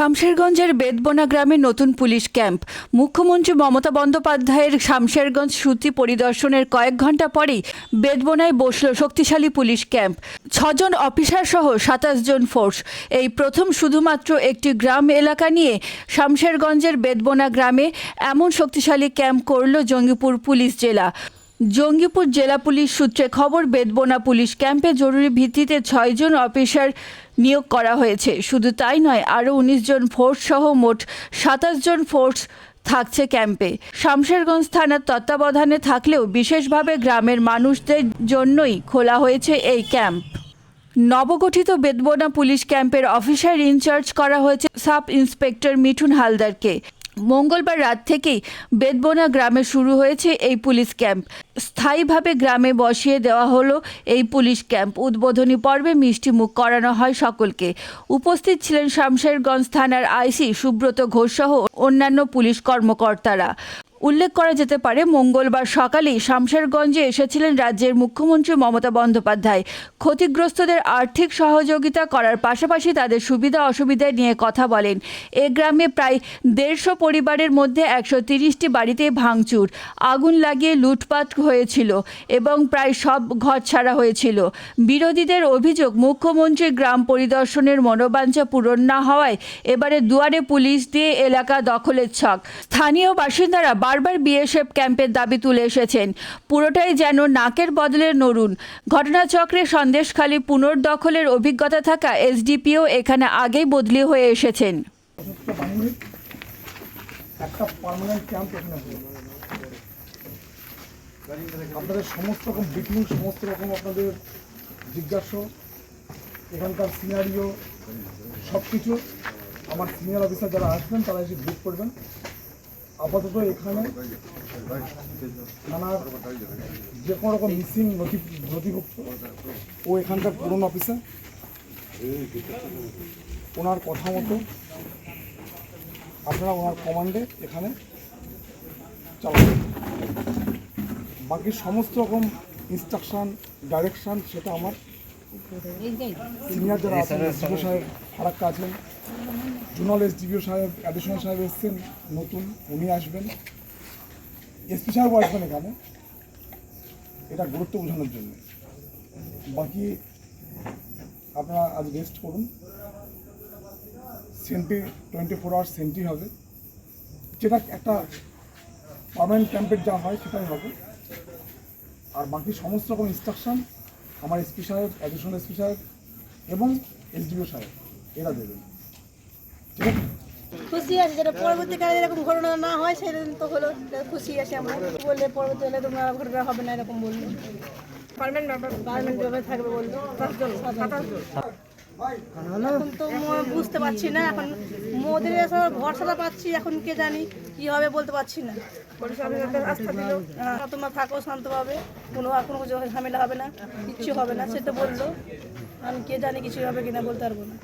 শামশেরগঞ্জের বেদবনা গ্রামে নতুন police camp. মুখ্যমন্ত্রী মমতা বন্দ্যোপাধ্যায়ের শামশেরগঞ্জ শ্রুতি পরিদর্শনের কয়েক ঘণ্টা পরেই বেদবনায় বসল শক্তিশালী পুলিশ ক্যাম্প। ছজন অফিসার সহ সাতাশ জন ফোর্স। এই প্রথম শুধুমাত্র একটি গ্রাম এলাকা নিয়ে শামশেরগঞ্জের বেদবনা গ্রামে এমন শক্তিশালী ক্যাম্প করল জঙ্গিপুর পুলিশ জেলা। জঙ্গিপুর জেলা পুলিশ সূত্রে খবর, বেদবোনা পুলিশ ক্যাম্পে জরুরি ভিত্তিতে ছয়জন অফিসার নিয়োগ করা হয়েছে। শুধু তাই নয়, আরও উনিশ জন ফোর্স সহ মোট সাতাশ জন ফোর্স থাকছে ক্যাম্পে। শামশেরগঞ্জ থানার তত্ত্বাবধানে থাকলেও বিশেষভাবে গ্রামের মানুষদের জন্যই খোলা হয়েছে এই ক্যাম্প। নবগঠিত বেদবোনা পুলিশ ক্যাম্পের অফিসার ইনচার্জ করা হয়েছে সাব ইন্সপেক্টর মিঠুন হালদারকে। মঙ্গলবার রাত থেকেই বেদবোনা গ্রামে শুরু হয়েছে এই পুলিশ ক্যাম্প। স্থায়ীভাবে গ্রামে বসিয়ে দেওয়া হলো এই পুলিশ ক্যাম্প। উদ্বোধনী পর্বে মিষ্টি মুখ করানো হয় সকলকে। উপস্থিত ছিলেন শামশেরগঞ্জ থানার আইসি সুব্রত ঘোষ সহ অন্যান্য পুলিশ কর্মকর্তারা। উল্লেখ করা যেতে পারে, মঙ্গলবার সকালেই শামশেরগঞ্জে এসেছিলেন রাজ্যের মুখ্যমন্ত্রী মমতা বন্দ্যোপাধ্যায়। ক্ষতিগ্রস্তদের আর্থিক সহযোগিতা করার পাশাপাশি তাদের সুবিধা অসুবিধা নিয়ে কথা বলেন। এ গ্রামে প্রায় দেড়শো পরিবারের মধ্যে একশো তিরিশটি বাড়িতে ভাঙচুর, আগুন লাগিয়ে লুটপাট হয়েছিল এবং প্রায় সব ঘর ছাড়া হয়েছিল। বিরোধীদের অভিযোগ, মুখ্যমন্ত্রী গ্রাম পরিদর্শনের মনোবাঞ্ছা পূরণ না হওয়ায় এবারে দুয়ারে পুলিশ দিয়ে এলাকা দখলের ছক। স্থানীয় বাসিন্দারা বারবার বিএসএফ ক্যাম্পের দাবি তুলে এসেছেন। পুরোটাই যেন নাকের বদলে নড়ুন। ঘটনাচক্রে সন্দেশখালী পুনর্দখলের অভিজ্ঞতা থাকা এসডিপিও এখানে আগেই বদলি হয়ে এসেছেন। আপনাদের সমস্ত রকম ব্রিফিং সমস্ত রকম আপনাদের জিজ্ঞাসা, এখানকার সিনারিও সব কিছু আমার সিনিয়র অফিসার যারা আসবেন, তারা এসে ব্রিফ করবেন। আপাতত এখানে থানার যে কোনো রকম মিসিং নথি, নথিভুক্ত। ও এখানকার পুরনো অফিসার ওনার কথা মতো আপনারা ওনার কমান্ডে এখানে চালাবেন বাকি সমস্ত রকম ইনস্ট্রাকশান ডাইরেকশান সেটা আমার সিনিয়র যারা আছেন এসডিও সাহেব ফারাক্কা আছেন। জুনাল এসডিপিও সাহেব অ্যাডিশনাল সাহেব এসছেন নতুন উনি আসবেন। এসপি সাহেব আসবেন এখানে। এটা গুরুত্ব বোঝানোর জন্য। বাকি আপনারা আজ রেস্ট করুন। Sentry twenty four hours sentry হবে। যেটা একটা পার্মানেন্ট ক্যাম্পের যা হয় সেটাই হবে। আর বাকি সমস্ত রকম ইনস্ট্রাকশন আমার এসপি সাহেব অ্যাডিশনাল এসপি সাহেব এবং এসডিও সাহেব এরা দেবেন ঠিক আছে? খুশি আছি যেটা পরবর্তীকালে এরকম ঘটনা না হয় সেদিন তো হলো। খুশি আছি আমরা। বললে পরবর্তীকালে তোমরা ঘটনা হবে না এরকম বলল। পারমেন্ট ব্যাপার পারমেন্ট ব্যাপার থাকবে বলল। এখন তো বুঝতে পারছি না এখন মোদের এসব ভরসাটা পাচ্ছি এখন কে জানি। কি হবে বলতে পারছি না। তোমার থাকো, শান্ত শান্তভাবে কোনো আর কোনো ঝামেলা হবে না, কিচ্ছু হবে না সেটা বলল। আমি কে জানি কিছু হবে কিনা বলতে পারব না।